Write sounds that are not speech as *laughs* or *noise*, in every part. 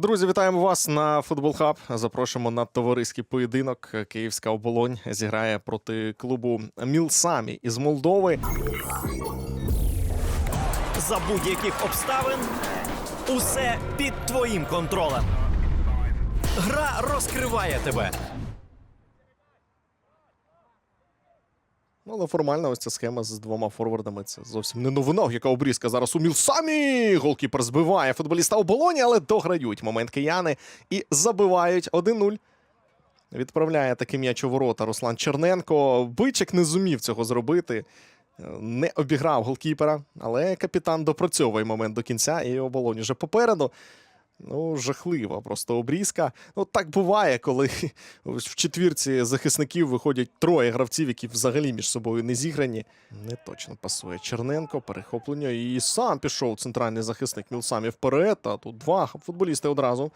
Друзі, вітаємо вас на Футбол Хаб. Запрошуємо на товариський поєдинок. Київська оболонь зіграє проти клубу Мілсамі із Молдови. За будь-яких обставин усе під твоїм контролем. Гра розкриває тебе. Ну, але формально ось ця схема з двома форвардами. Це зовсім не новина. Яка обрізка зараз у Мілсамі. Голкіпер збиває футболіста оболоні, але дограють момент кияни і забивають 1-0. Відправляє таки м'яч у ворота Руслан Черненко. Бичик не зумів цього зробити. Е, Не обіграв голкіпера, але капітан допрацьовує момент до кінця, і оболонь вже попереду. Ну, жахлива просто обрізка. Ну, так буває, коли *laughs* в четвірці захисників виходять троє гравців, які взагалі між собою не зіграні. Не точно пасує Черненко, перехоплення. І сам пішов центральний захисник Мілсамі вперед. А тут два футболісти одразу.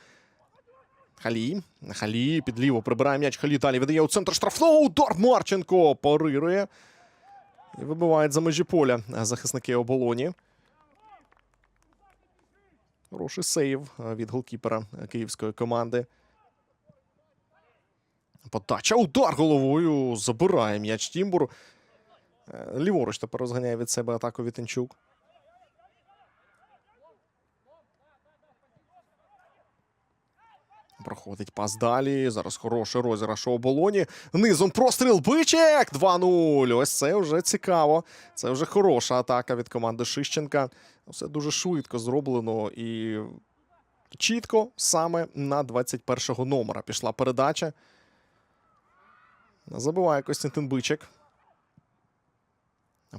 Халі. Халі підліво прибирає м'яч. Халі далі видає у центр штрафного. Удар Марченко парирує. І вибивають за межі поля захисники оболоні. Хороший сейв е, від голкіпера е, київської команди. Подача, удар головою. Забирає м'яч Тімбур. Е, Ліворуч тепер розганяє від себе атаку Вітенчук. Проходить пас далі. Зараз хороший розіграш у оболоні. Низом простріл бичек. 2-0. Ось це вже цікаво. Це вже хороша атака від команди Шищенка. Все дуже швидко зроблено і чітко саме на 21-го номера пішла передача. Забиває Костянтин Бичек.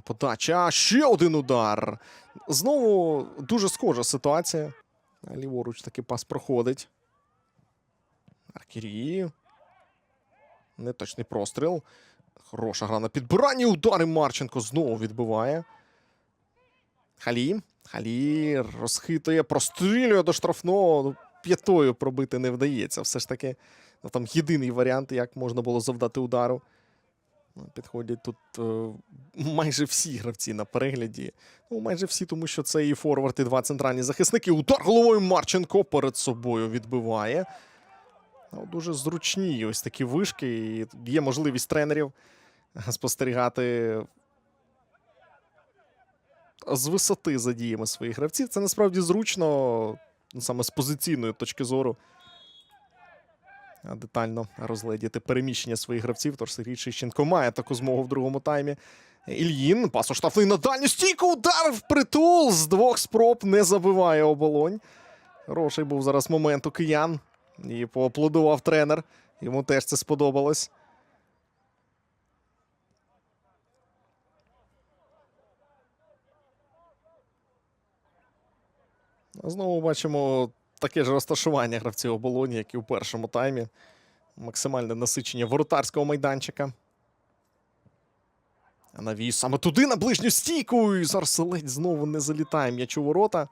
Подача. Ще один удар. Знову дуже схожа ситуація. Ліворуч таки пас проходить. Аркірі. Неточний простріл. Хороша гра на підбиранні. Удари Марченко знову відбиває. Халі. Халі розхитує, прострілює до штрафного. Ну, П'ятою пробити не вдається. Все ж таки, ну, там єдиний варіант, як можна було завдати удару. Ну, Підходять тут е, майже всі гравці на перегляді. Ну, майже всі, тому що це і форвард, і два центральні захисники. Удар головою Марченко перед собою відбиває. Ну, дуже зручні ось такі вишки. І є можливість тренерів спостерігати з висоти за діями своїх гравців. Це насправді зручно, саме з позиційної точки зору. Детально розгледіти переміщення своїх гравців. Тож Сергій Шищенко має таку змогу в другому таймі. Ільїн, пас у штрафний на дальню стійку, удар в притул з двох спроб не забиває оболонь. Хороший був зараз момент у киян. І поаплодував тренер. Йому теж це сподобалось. Знову бачимо таке ж розташування гравців оболоні, як і у першому таймі. Максимальне насичення воротарського майданчика. Навіс саме туди на ближню стійку. І зараз знову не залітає м'яч у ворота.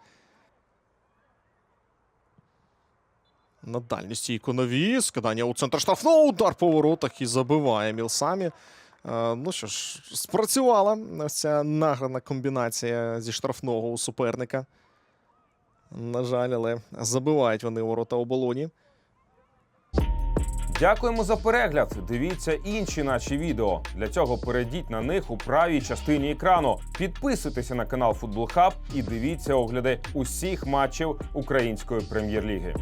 На дальню стійку навіс. Кидання у центр штрафного. Удар по воротах і забиває Мілсамі. Е, ну що ж, спрацювала ця награна комбінація зі штрафного у суперника. На жаль, але забивають вони у ворота оболоні. Дякуємо за перегляд. Дивіться інші наші відео. Для цього перейдіть на них у правій частині екрану. Підписуйтеся на канал Футбол Хаб і дивіться огляди усіх матчів Української прем'єр-ліги.